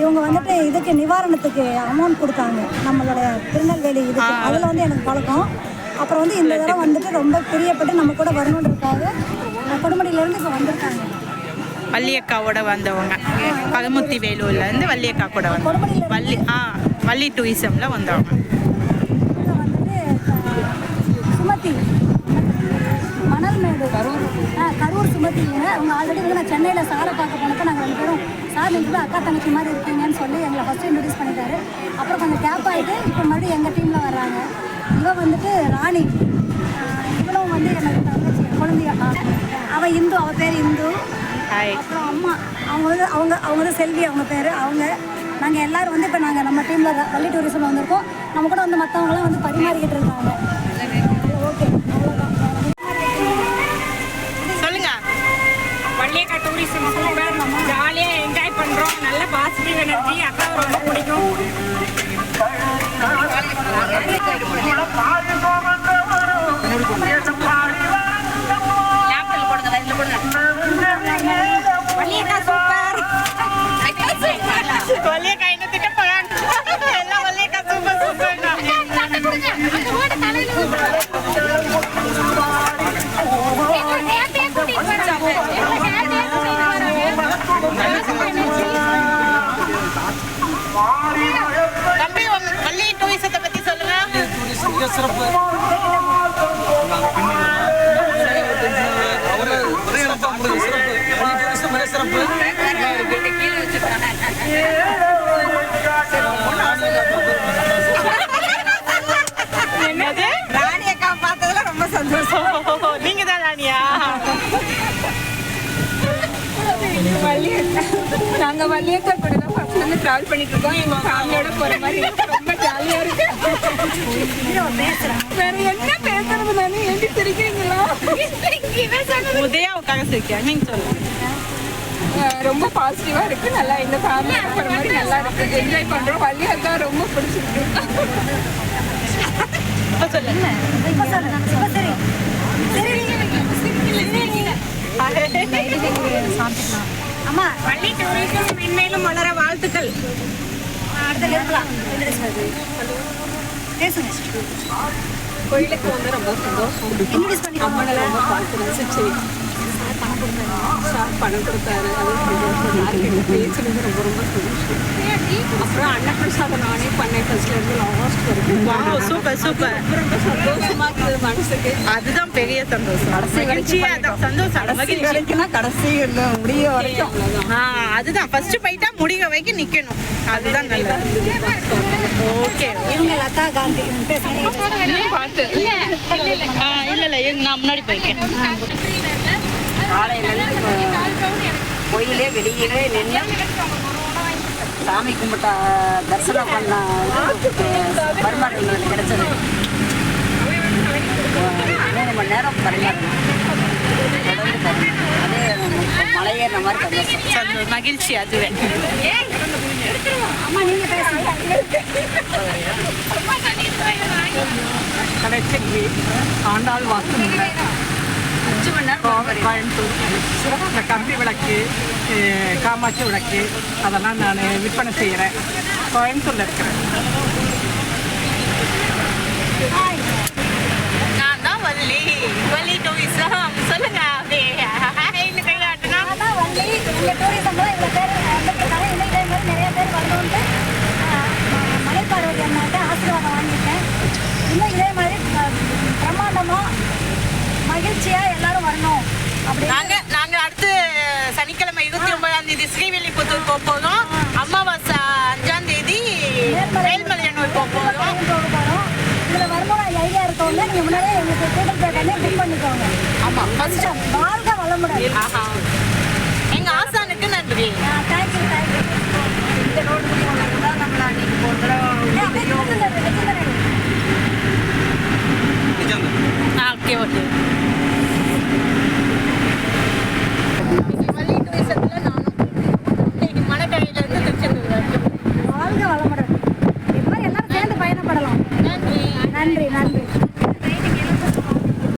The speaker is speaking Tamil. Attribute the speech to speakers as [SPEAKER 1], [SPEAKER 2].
[SPEAKER 1] இவங்க வந்துட்டு இதுக்கு நிவாரணத்துக்கு அமௌண்ட் கொடுத்தாங்க. நம்மளோட திருநெல்வேலி இதுக்கு. அதில் வந்து எனக்கு பழக்கம். அப்புறம் வந்து இந்த தடவை வந்துட்டு ரொம்ப பிரியப்பட்டு நம்ம கூட வரணுன்றதுக்காக கொடுமடியிலேருந்து இப்போ வந்திருக்காங்க.
[SPEAKER 2] வள்ளியக்காவோட வந்தவங்க. பகமுத்தி வேலூர்லேருந்து வள்ளியக்கா கூட வந்தவங்க. வள்ளி ஆ வள்ளி டூரிசமில் வந்தவங்க
[SPEAKER 1] இதில் வந்துட்டு அஹ், சுமதி கரூர் ஆ கரூர் சுமதிங்க. அவங்க ஆல்ரெடி வந்து நான் சென்னையில் சாரை பார்க்க போனப்போ நாங்கள் ரெண்டு பேரும் சார் நீங்கள் அக்கா தங்கச்சி மாதிரி இருக்கீங்கன்னு சொல்லி எங்களை ஃபஸ்ட்டு இன்ட்ரடியூஸ் பண்ணிட்டாரு. அப்புறம் கொஞ்சம் கேப் ஆகிட்டு இப்போ மறுபடியும் எங்கள் டீமில் வர்றாங்க. இவ வந்துட்டு ராணி. இவளும் வந்து எனக்கு தங்கச்சி குழந்தைய அவள் இந்து அவள் பேர் இந்து. அப்புறம் அம்மா. அவங்க வந்து அவங்க அவங்க வந்து செல்வி அவங்க பேர் அவங்க. நாங்கள் எல்லாரும் வந்து இப்போ நாங்கள் நம்ம டீமில் வள்ளி டூரிசம் வந்திருக்கோம். நம்ம கூட வந்து மற்றவங்களாம் வந்து பரிமாறிக்கிட்டு இருக்காங்க.
[SPEAKER 3] அக்காவை ரொம்ப பிடிக்கும் வள்ளியக்கா சூப்பர்
[SPEAKER 2] வள்ளியக்கா என்ன திட்ட போறாங்க எல்லாம் வள்ளியக்கா சூப்பர் சூப்பர் தம்பி வள்ளி டூரிசத்தை பத்தி சொல்லுங்க.
[SPEAKER 4] டூரிசம் மிக சிறப்பு பள்ளி
[SPEAKER 2] என்னது
[SPEAKER 3] பார்த்ததுல ரொம்ப சந்தோஷம்.
[SPEAKER 2] நீங்க தான் ராணியா?
[SPEAKER 3] நாங்கள் வள்ளியக்கா கூட வந்து ட்ராவல் பண்ணிட்டு இருக்கோம் எங்கள் ஃபேமிலியோட போகிற மாதிரி இருக்கு. ரொம்ப ஜாலியாக இருக்கு. வேற என்ன பேசுறது நானே ஏண்டி சிரிக்கிறீங்களா?
[SPEAKER 2] உதயாவுக்காக சிரிக்கிறேன் நீங்க சொல்லுங்க.
[SPEAKER 3] ரொம்ப பாசிட்டிவாக இருக்கு. நல்லா இந்த ஃபேமிலியோட போகிற மாதிரி நல்லா இருக்கு. என்ஜாய் பண்ணுறோம் வள்ளி அக்கா ரொம்ப பிடிச்சிருக்கு.
[SPEAKER 2] சொல்லுங்க
[SPEAKER 1] சரி. அம்மா
[SPEAKER 3] வள்ளி டூரிசம் மென்மேலும் வளர வாழ்த்துக்கள். கோயிலுக்கு வந்து ரொம்ப சந்தோஷம். அம்மனை ரொம்ப பார்த்து சார் பணம் கொடுத்தாரு. அது சந்தோஷம் யார்கிட்ட பேசுனது ரொம்ப ரொம்ப சந்தோஷம். அப்புறம் அன்னப்பிரசாதம் நானே பண்ணேன் ஃபர்ஸ்ட்ல இருந்து லாஸ்ட் வரைக்கும்
[SPEAKER 2] சூப்பர் சூப்பர்
[SPEAKER 3] ரொம்ப சந்தோஷமா இருக்குது மனசுக்கு.
[SPEAKER 2] அதுதான் பெரிய சந்தோஷம். மகிழ்ச்சியே அதான் சந்தோஷம். மகிழ்ச்சி.
[SPEAKER 3] வரைக்கும்னா கடைசி முடிய வரைக்கும்.
[SPEAKER 2] அதுதான். ஃபர்ஸ்ட் போயிட்டா முடிக வரைக்கும் நிக்கணும். அதுதான் நல்லது. ஓகே
[SPEAKER 1] இவங்க லதா காந்தி.
[SPEAKER 3] பார்த்து
[SPEAKER 2] இல்ல இல்ல நான் முன்னாடி போயிருக்கேன்.
[SPEAKER 5] காலையிலேருந்து கோயிலே வெளியிலே நின்று சாமி கும்பிட்டா தரிசனம் பண்ண எங்களுக்கு கிடைச்சது. மூணு மணி நேரம் பரிமாற்றம். அதே மலையேறின மாதிரி சந்தோஷம்.
[SPEAKER 2] மகிழ்ச்சி அதுவே.
[SPEAKER 6] கடைசிக்கு ஆண்டாள் வாக்கு
[SPEAKER 5] அஞ்சு மணி நேரம்
[SPEAKER 6] கோயம்புத்தூர் இந்த கம்பி விளக்கு காமாட்சி விளக்கு அதெல்லாம் நான் விற்பனை செய்கிறேன் கோயம்புத்தூரில் இருக்கிறேன்.
[SPEAKER 2] நான் தான் வள்ளி. வள்ளி டூரிசம் சொல்லுங்க
[SPEAKER 1] நிறைய பேர் வரணுன்ட்டு மலை பார்வதி அம்மாட்ட ஆசீர்வாதம் வாங்கியிருக்கேன். இன்னும் இதே மாதிரி அஹ், பிரம்மாண்டமா மகிழ்ச்சியாக
[SPEAKER 2] நாங்க நாங்க அடுத்து சனிக்கிழமை இருபத்தி ஒன்பதாம் தேதி ஸ்ரீவில்லிபுத்தூர் போக போதும் அமாவாசை அஞ்சாம் தேதி வேல்மலையனூர் போக போதும்
[SPEAKER 1] இதில் வரணும்னு ஐடியா இருக்கவங்க நீங்கள் முன்னாடியே எங்களுக்கு கூகுள் பே பண்ணி புக் பண்ணிக்கோங்க.
[SPEAKER 2] ஆமா ஃபர்ஸ்ட்
[SPEAKER 1] வாழ்க வளமுடன்.
[SPEAKER 2] எங்க ஆசானுக்கு
[SPEAKER 1] நன்றி.